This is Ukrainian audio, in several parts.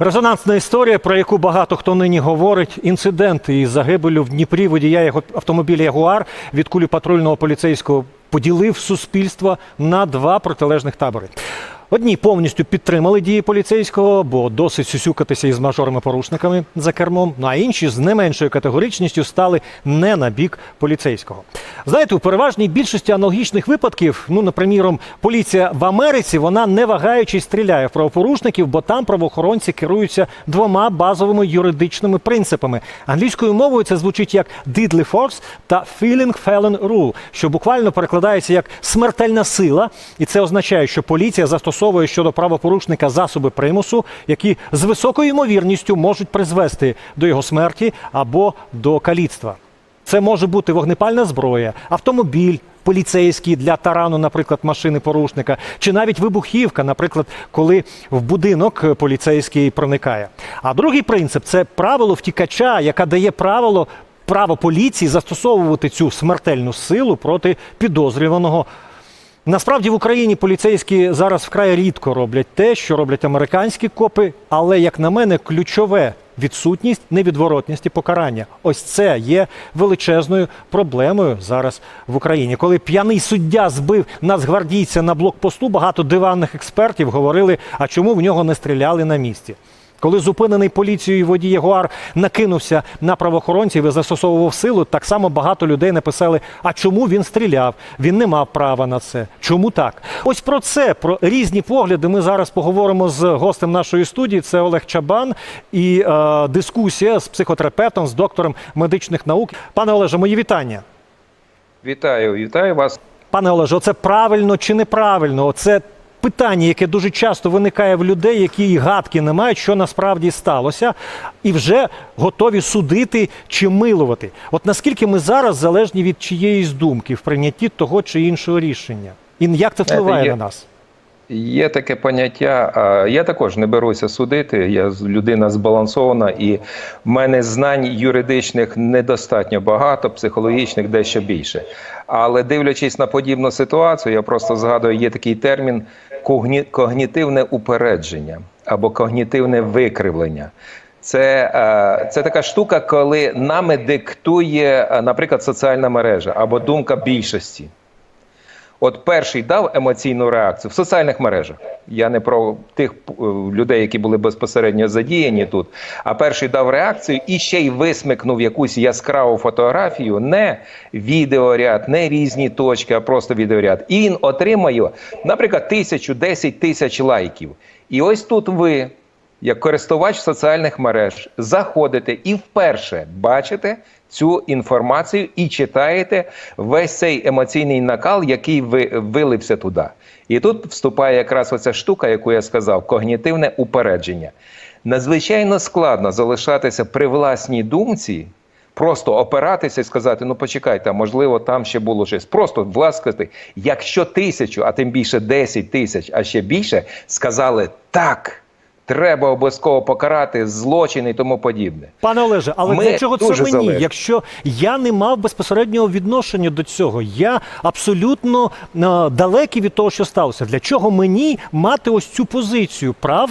Резонансна історія, про яку багато хто нині говорить. Інцидент із загибелю в Дніпрі водія його автомобіля Ягуар від кулі патрульного поліцейського поділив суспільство на два протилежних табори. Одні повністю підтримали дії поліцейського, бо досить сюсюкатися із мажорами-порушниками за кермом. Ну а інші з не меншою категоричністю стали не на бік поліцейського. Знаєте, у переважній більшості аналогічних випадків, ну, наприміром, поліція в Америці, вона не вагаючись стріляє в правопорушників, бо там правоохоронці керуються двома базовими юридичними принципами. Англійською мовою це звучить як «deadly force» та «feeling felon rule», що буквально перекладається як смертельна сила, і це означає, що поліція застосовує щодо правопорушника засоби примусу, які з високою ймовірністю можуть призвести до його смерті або до каліцтва. Це може бути вогнепальна зброя, автомобіль, поліцейський для тарану, наприклад, машини порушника, чи навіть вибухівка, наприклад, коли в будинок поліцейський проникає. А другий принцип це правило втікача, яке дає правило право поліції застосовувати цю смертельну силу проти підозрюваного. Насправді в Україні поліцейські зараз вкрай рідко роблять те, що роблять американські копи, але, як на мене, ключове відсутність невідворотності покарання. Ось це є величезною проблемою зараз в Україні. Коли п'яний суддя збив нацгвардійця на блокпосту, багато диванних експертів говорили, а чому в нього не стріляли на місці. Коли зупинений поліцією водій Ягуар накинувся на правоохоронців і застосовував силу, так само багато людей написали: а чому він стріляв? Він не мав права на це. Чому так? Ось про це, про різні погляди. Ми зараз поговоримо з гостем нашої студії. Це Олег Чабан і е, дискусія з психотерапевтом, з доктором медичних наук. Пане Олеже, мої вітання. Вітаю, вітаю вас. Пане Олеже, це правильно чи неправильно? Це питання, яке дуже часто виникає в людей, які й гадки не мають, що насправді сталося, і вже готові судити чи милувати. От наскільки ми зараз залежні від чиєїсь думки в прийнятті того чи іншого рішення? І як це впливає є- на нас? Є таке поняття. Я також не беруся судити. Я людина збалансована, і в мене знань юридичних недостатньо багато, психологічних дещо більше. Але дивлячись на подібну ситуацію, я просто згадую, є такий термін когнітивне упередження або когнітивне викривлення. Це, е, це така штука, коли нами диктує, е, наприклад, соціальна мережа або думка більшості. От перший дав емоційну реакцію в соціальних мережах. Я не про тих е, людей, які були безпосередньо задіяні тут. А перший дав реакцію і ще й висмикнув якусь яскраву фотографію, не відеоряд, не різні точки, а просто відеоряд. І він отримає, наприклад, тисячу, десять тисяч лайків. І ось тут ви, як користувач соціальних мереж, заходите і вперше бачите цю інформацію і читаєте весь цей емоційний накал, який ви вилився туди. І тут вступає якраз оця штука, яку я сказав, когнітивне упередження. Надзвичайно складно залишатися при власній думці. Просто опиратися і сказати: ну почекайте, можливо, там ще було щось. Просто власкати, якщо тисячу, а тим більше 10 тисяч, а ще більше, сказали так, треба обов'язково покарати злочин і тому подібне. Пане Олеже, але Ми для чого це мені? залежні. Якщо я не мав безпосереднього відношення до цього, я абсолютно е, далекий від того, що сталося. Для чого мені мати ось цю позицію? Прав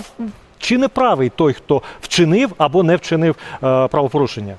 чи не правий той, хто вчинив або не вчинив е, правопорушення?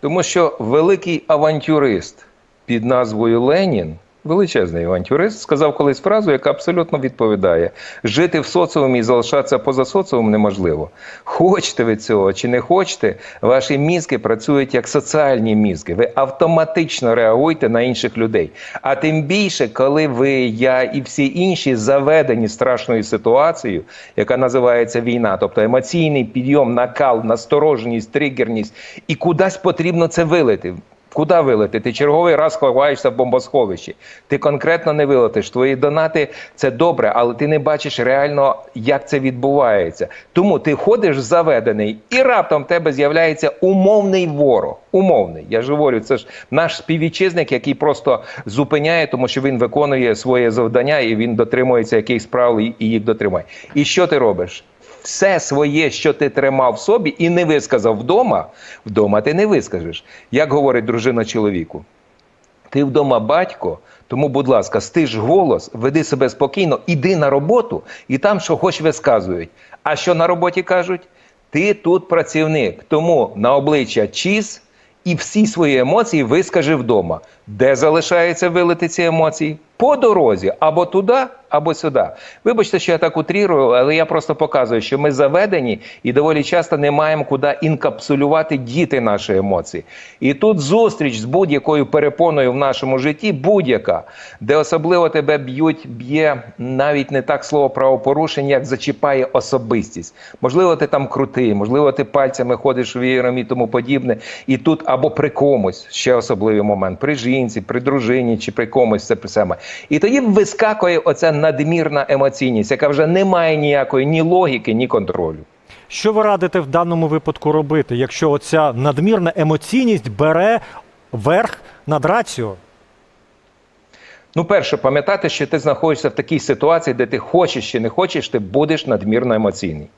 Тому що великий авантюрист під назвою Ленін, величезний авантюрист, сказав колись фразу, яка абсолютно відповідає: жити в соціумі і залишатися поза соціумом неможливо. Хочете ви цього чи не хочете, ваші мізки працюють як соціальні мізки. Ви автоматично реагуєте на інших людей. А тим більше, коли ви, я і всі інші заведені страшною ситуацією, яка називається війна, тобто емоційний підйом, накал, настороженість, тригерність, і кудись потрібно це вилити. Куди вилити? Ти черговий раз ховаєшся в бомбосховищі. Ти конкретно не вилетиш. Твої донати це добре, але ти не бачиш реально, як це відбувається. Тому ти ходиш заведений, і раптом в тебе з'являється умовний ворог. Умовний. Я ж говорю, це ж наш співвітчизник, який просто зупиняє, тому що він виконує своє завдання і він дотримується якихось правил і їх дотримає. І що ти робиш? Все своє, що ти тримав в собі, і не висказав вдома, вдома ти не вискажеш. Як говорить дружина чоловіку, ти вдома батько, тому, будь ласка, стиж голос, веди себе спокійно, іди на роботу, і там, що хоч висказують. А що на роботі кажуть? Ти тут працівник, тому на обличчя чіз і всі свої емоції вискажи вдома. Де залишаються вилити ці емоції? По дорозі або туди, або сюди. Вибачте, що я так утрірую, але я просто показую, що ми заведені і доволі часто не маємо куди інкапсулювати діти наші емоції. І тут зустріч з будь-якою перепоною в нашому житті, будь-яка, де особливо тебе б'ють, б'є навіть не так слово правопорушення, як зачіпає особистість. Можливо, ти там крутий, можливо, ти пальцями ходиш вієром і тому подібне. І тут або при комусь ще особливий момент, при жінці, при дружині чи при комусь це саме. І тоді вискакує оця надмірна емоційність, яка вже не має ніякої ні логіки, ні контролю. Що ви радите в даному випадку робити, якщо оця надмірна емоційність бере верх над раціо? Ну, перше, пам'ятати, що ти знаходишся в такій ситуації, де ти хочеш чи не хочеш, ти будеш надмірно емоційний.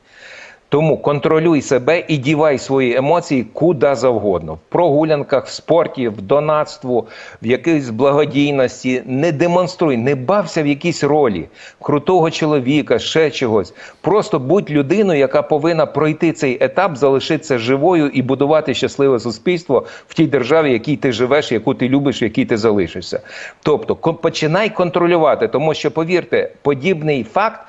Тому контролюй себе і дівай свої емоції куди завгодно. В прогулянках, в спорті, в донатству, в якійсь благодійності. Не демонструй, не бався в якійсь ролі крутого чоловіка, ще чогось. Просто будь людиною, яка повинна пройти цей етап, залишитися живою і будувати щасливе суспільство в тій державі, в якій ти живеш, яку ти любиш, в якій ти залишишся. Тобто, починай контролювати, тому що повірте, подібний факт.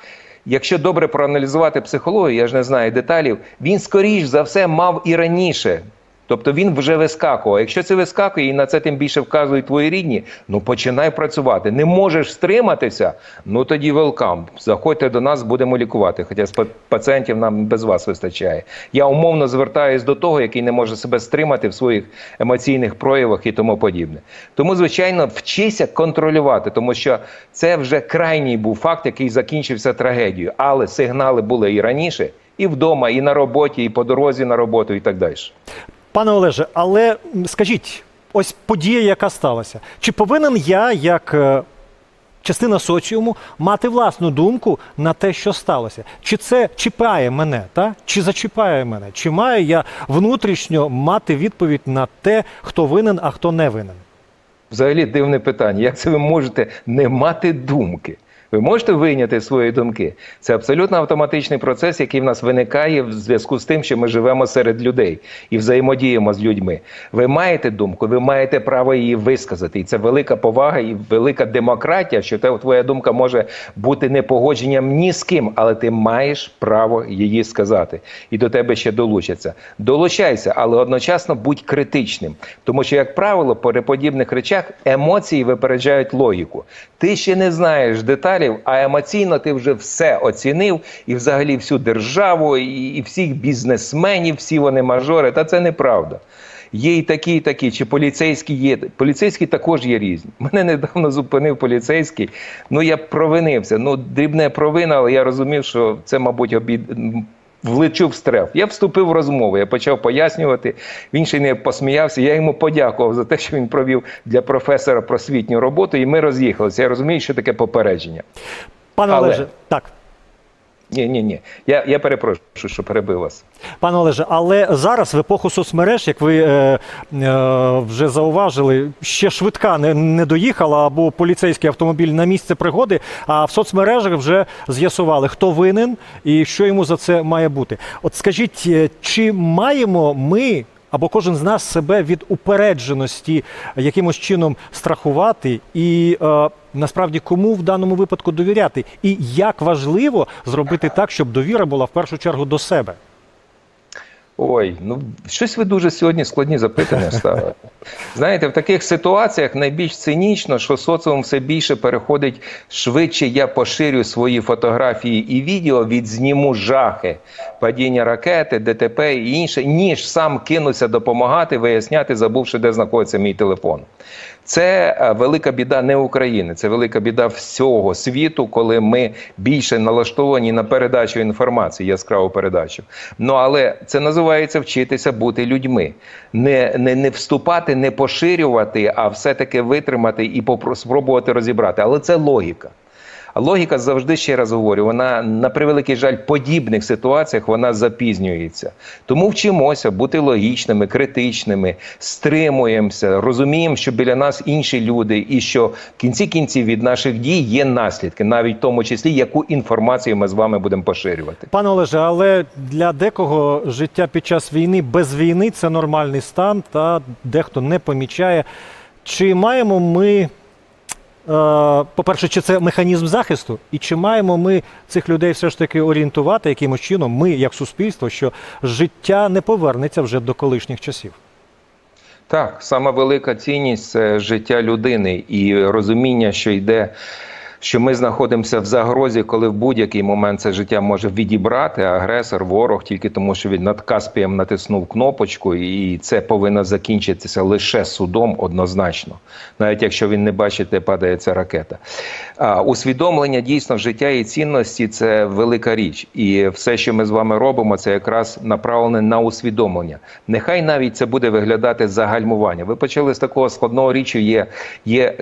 Якщо добре проаналізувати психологію, я ж не знаю деталів, він скоріш за все мав і раніше. Тобто він вже вискакував. Якщо це вискакує, і на це тим більше вказують твої рідні, ну починай працювати. Не можеш стриматися, ну тоді велкам. Заходьте до нас, будемо лікувати. Хоча з па- пацієнтів нам без вас вистачає. Я умовно звертаюсь до того, який не може себе стримати в своїх емоційних проявах і тому подібне. Тому, звичайно, вчися контролювати, тому що це вже крайній був факт, який закінчився трагедією. Але сигнали були і раніше, і вдома, і на роботі, і по дорозі на роботу, і так далі. Пане Олеже, але скажіть, ось подія, яка сталася, чи повинен я, як е, частина соціуму, мати власну думку на те, що сталося? Чи це чіпає мене, та? чи зачіпає мене? Чи маю я внутрішньо мати відповідь на те, хто винен, а хто не винен? Взагалі дивне питання. Як це ви можете не мати думки? Ви можете вийняти свої думки? Це абсолютно автоматичний процес, який в нас виникає в зв'язку з тим, що ми живемо серед людей і взаємодіємо з людьми. Ви маєте думку, ви маєте право її висказати. І це велика повага і велика демократія, що те- твоя думка може бути не погодженням ні з ким, але ти маєш право її сказати. І до тебе ще долучаться. Долучайся, але одночасно будь критичним. Тому що, як правило, при подібних речах емоції випереджають логіку. Ти ще не знаєш деталів, а емоційно ти вже все оцінив, і взагалі всю державу, і, і всіх бізнесменів, всі вони мажори. Та це неправда. Є і такі, і такі, чи поліцейські є. Поліцейські також є різні. Мене недавно зупинив поліцейський. Ну я провинився. Ну, дрібне провина, але я розумів, що це, мабуть, обід. Влечу в стреф. Я вступив в розмову, я почав пояснювати. Він ще не посміявся. Я йому подякував за те, що він провів для професора просвітню роботу, і ми роз'їхалися. Я розумію, що таке попередження. Пане Але- Олеже, так. Ні, ні, ні. Я, я перепрошую, що перебив вас. Пане Олеже, але зараз в епоху соцмереж, як ви е, е, вже зауважили, ще швидка не, не доїхала або поліцейський автомобіль на місце пригоди, а в соцмережах вже з'ясували, хто винен і що йому за це має бути. От скажіть, е, чи маємо ми або кожен з нас себе від упередженості якимось чином страхувати, і е, насправді кому в даному випадку довіряти, і як важливо зробити так, щоб довіра була в першу чергу до себе? Ой, ну щось ви дуже сьогодні складні запитання ставите. Знаєте, в таких ситуаціях найбільш цинічно, що соціум все більше переходить швидше. Я поширю свої фотографії і відео, відзніму жахи, падіння ракети, ДТП і інше, ніж сам кинуся допомагати, виясняти, забувши, де знаходиться мій телефон. Це е, велика біда не України, це велика біда всього світу, коли ми більше налаштовані на передачу інформації, яскраву передачу. Ну але це називається вчитися бути людьми, не, не, не вступати, не поширювати, а все-таки витримати і спробувати розібрати. Але це логіка. Логіка завжди ще раз говорю, вона на превеликий жаль подібних ситуаціях вона запізнюється. Тому вчимося бути логічними, критичними, стримуємося, розуміємо, що біля нас інші люди, і що в кінці кінців від наших дій є наслідки, навіть в тому числі яку інформацію ми з вами будемо поширювати. Пане Олеже, але для декого життя під час війни без війни це нормальний стан, та дехто не помічає. Чи маємо ми, по-перше, чи це механізм захисту, і чи маємо ми цих людей все ж таки орієнтувати якимось чином, ми, як суспільство, що життя не повернеться вже до колишніх часів? Так, сама велика цінність це життя людини і розуміння, що йде. Що ми знаходимося в загрозі, коли в будь-який момент це життя може відібрати агресор, ворог, тільки тому, що він над Каспієм натиснув кнопочку, і це повинно закінчитися лише судом однозначно, навіть якщо він не бачить, де падає ця ракета. А усвідомлення дійсно життя і цінності це велика річ, і все, що ми з вами робимо, це якраз направлене на усвідомлення. Нехай навіть це буде виглядати загальмування. Ви почали з такого складного річу. Є, є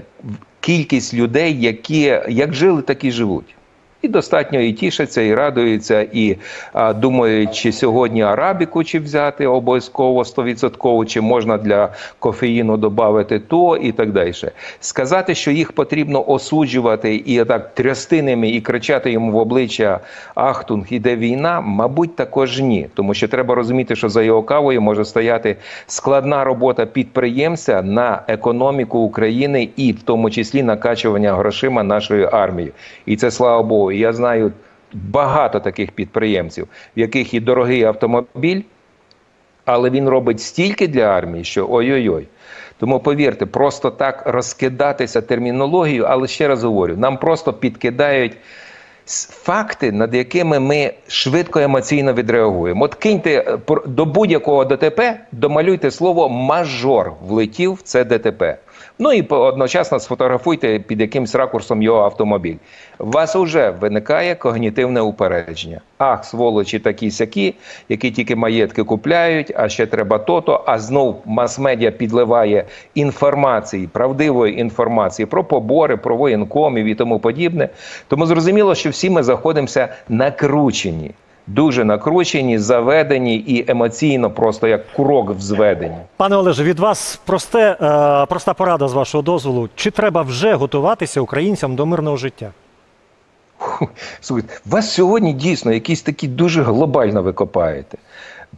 кількість людей, які як жили, так і живуть. І достатньо і тішаться, і радуються, і а, думають, чи сьогодні арабіку чи взяти обов'язково 100%, чи можна для кофеїну додати то і так далі. Сказати, що їх потрібно осуджувати і так трясти ними і кричати йому в обличчя Ахтунг, іде війна, мабуть, також ні. Тому що треба розуміти, що за його кавою може стояти складна робота підприємця на економіку України і в тому числі накачування грошима нашої армії. І це слава Богу. І я знаю багато таких підприємців, в яких і дорогий автомобіль, але він робить стільки для армії, що ой-ой-ой. Тому повірте, просто так розкидатися термінологією, але ще раз говорю, нам просто підкидають факти, над якими ми швидко емоційно відреагуємо. От киньте е, до будь-якого ДТП, домалюйте слово мажор влетів в це ДТП. Ну і одночасно сфотографуйте під якимсь ракурсом його автомобіль. У вас вже виникає когнітивне упередження. Ах, сволочі такі сякі, які тільки маєтки купляють, а ще треба то-то. А знов мас-медіа підливає інформації, правдивої інформації про побори, про воєнкомів і тому подібне. Тому зрозуміло, що всі ми знаходимося накручені. Дуже накручені, заведені і емоційно, просто як курок взведені. Пане Олеже, від вас просте, е, проста порада з вашого дозволу. Чи треба вже готуватися українцям до мирного життя? Слухайте, вас сьогодні дійсно якісь такі дуже глобально ви копаєте.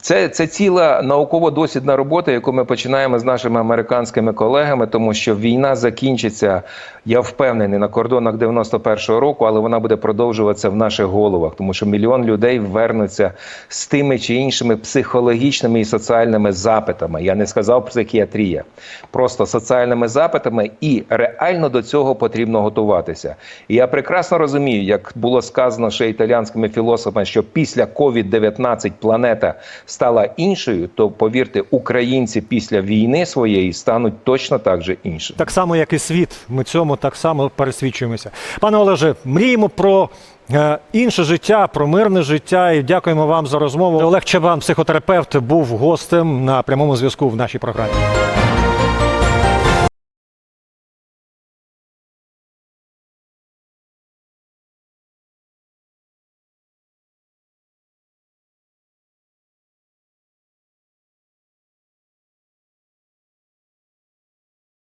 Це, це ціла науково-дослідна робота, яку ми починаємо з нашими американськими колегами, тому що війна закінчиться, я впевнений, на кордонах 91-го року, але вона буде продовжуватися в наших головах, тому що мільйон людей вернуться з тими чи іншими психологічними і соціальними запитами. Я не сказав психіатрія, просто соціальними запитами, і реально до цього потрібно готуватися. І я прекрасно розумію, як було сказано ще італіянськими філософами, що після COVID-19 планета стала іншою, то повірте, українці після війни своєї стануть точно так же іншими. Так само, як і світ. Ми цьому так само пересвідчуємося. Пане Олеже, мріємо про е, інше життя, про мирне життя. І дякуємо вам за розмову. Олег Чабан, психотерапевт, був гостем на прямому зв'язку в нашій програмі.